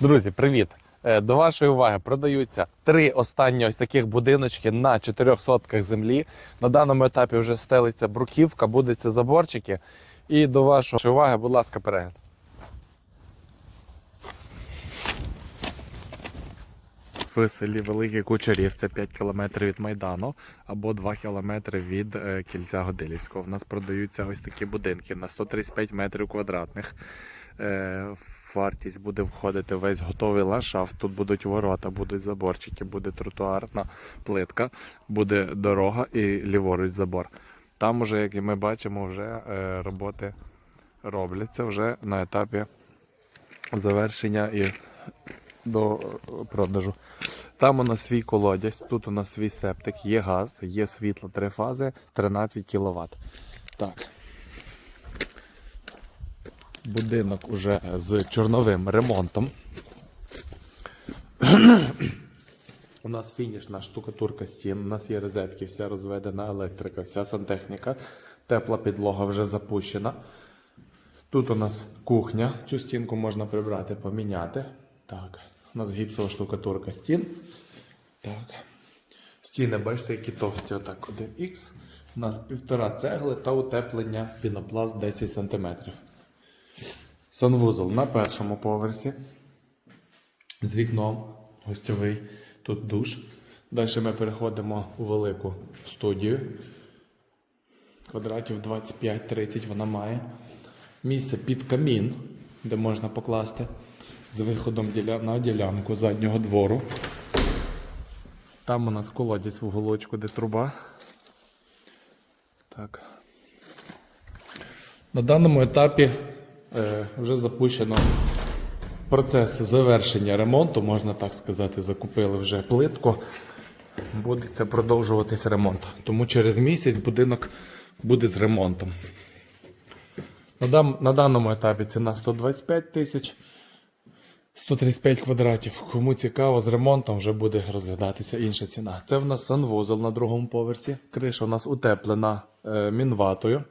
Друзі, привіт! Е, До вашої уваги продаються три останні ось таких будиночки на 4 сотках землі. На даному етапі вже стелиться бруківка, будуться заборчики. І до вашої уваги, будь ласка, перегляд. В селі Великий Кучерів, це 5 кілометрів від Майдану або 2 кілометри від е, кільця Годилівського. У нас продаються ось такі будинки на 135 метрів квадратних. Вартість буде входити весь готовий ландшафт. Тут будуть ворота, будуть заборчики, буде тротуарна плитка, буде дорога і ліворуч забор. Там уже, як і ми бачимо, вже е, роботи робляться вже на етапі завершення і до е, продажу. Там у нас свій колодязь, тут у нас свій септик, є газ, є світло, три фази, 13 кВт. Так. Будинок уже з чорновим ремонтом. У нас фінішна штукатурка стін, у нас є розетки, вся розведена електрика, вся сантехніка, тепла підлога вже запущена. Тут у нас кухня, цю стінку можна прибрати, поміняти. Так, у нас гіпсова штукатурка стін. Так. Стіни, бачите, які товсті, отак 1х. У нас півтора цегли та утеплення пінопласт 10 см. Санвузол на першому поверсі. З вікном гостьовий. Тут душ. Далі ми переходимо у велику студію. Квадратів 25-30 вона має. Місце під камін, де можна покласти з виходом на ділянку заднього двору. Там у нас колодязь в уголочку, де труба. Так. На даному етапі вже запущено процес завершення ремонту, можна так сказати, закупили вже плитку. Буде це продовжуватись ремонт. Тому через місяць будинок буде з ремонтом. На, даному етапі ціна 125 тисяч. 135 квадратів. Кому цікаво, з ремонтом вже буде розглядатися інша ціна. Це в нас санвузол на другому поверсі. Криша у нас утеплена е, мінватою.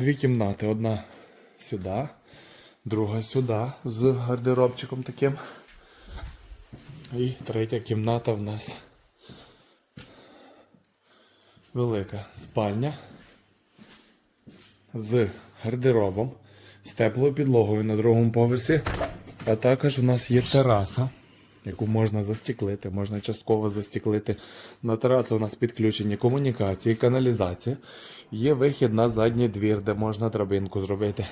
Дві кімнати. Одна сюди, друга сюди з гардеробчиком таким. І третя кімната в нас велика спальня з гардеробом, з теплою підлогою на другому поверсі. А також у нас є тераса, яку можна застіклити, можна частково застіклити. На терасу у нас підключені комунікації, каналізація. Є вихід на задній двір, де можна драбинку зробити.